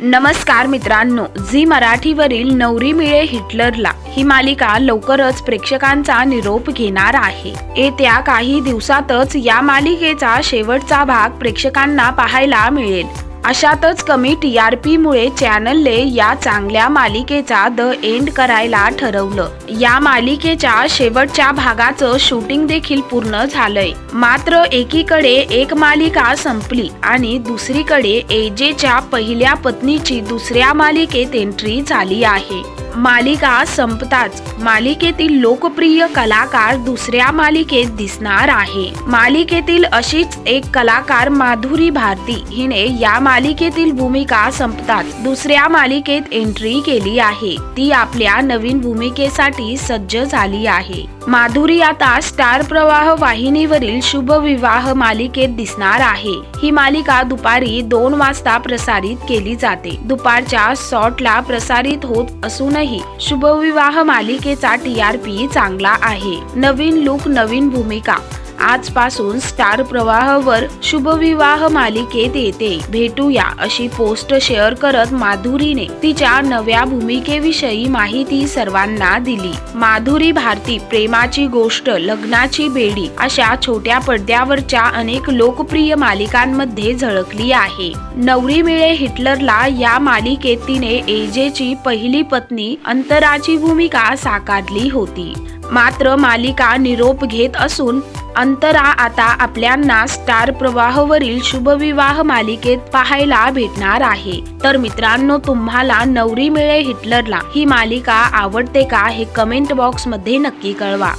नमस्कार मित्रांनो झी मराठीवरील नवरी मिळे हिटलरला ही मालिका लवकरच प्रेक्षकांचा निरोप घेणार आहे. येत्या काही दिवसातच या मालिकेचा शेवटचा भाग प्रेक्षकांना पाहायला मिळेल. अशातच कमी टी आर पी मुळे चॅनलने या चांगल्या मालिकेचा द एंड करायला ठरवलं. या मालिकेच्या शेवटच्या भागाचं शूटिंग देखील पूर्ण झालंय. मात्र एकीकडे एक मालिका संपली आणि दुसरीकडे एजेच्या पहिल्या पत्नीची दुसऱ्या मालिकेत एंट्री झाली आहे. मालिका संपताच. मालिकेतील लोकप्रिय कलाकार दुसऱ्या मालिकेत दिसणार आहे. मालिकेतील अशीच एक कलाकार माधुरी भारती. हिने या मालिकेतील भूमिका संपताच दुसऱ्या मालिकेत एंट्री केली आहे. ती आपल्या नवीन भूमिकेसाठी सज्ज झाली आहे. माधुरी आता स्टार प्रवाह वाहिनीवरील शुभ विवाह मालिकेत दिसणार आहे. ही मालिका दुपारी दोन वाजता प्रसारित केली जाते. दुपारच्या शॉटला प्रसारित होत असूनही शुभविवाह मालिकेचा टी आर पी चांगला आहे. नवीन लुक नवीन भूमिका. आजपासून स्टार प्रवाहवर शुभविवाह मालिकेत येते. भेटूया अशी पोस्ट शेअर करत माधुरीने तिच्या नव्या भूमिकेविषयी माहिती सर्वांना दिली. माधुरी भारती प्रेमाची गोष्ट लग्नाची बेडी अशा छोट्या पडद्यावरच्या अनेक लोकप्रिय मालिकांमध्ये झळकली आहे. नवरी मिळे हिटलरला या मालिकेत तिने एजेची पहिली पत्नी अंतराची भूमिका साकारली होती. मात्र मालिका निरोप घेत असून अंतरा आता आपल्यांना स्टार प्रवाहवरील शुभविवाह मालिकेत पाहायला भेटणार आहे. तर मित्रांनो तुम्हाला नवरी मिळे हिटलरला ही मालिका आवडते का हे कमेंट बॉक्समध्ये नक्की कळवा.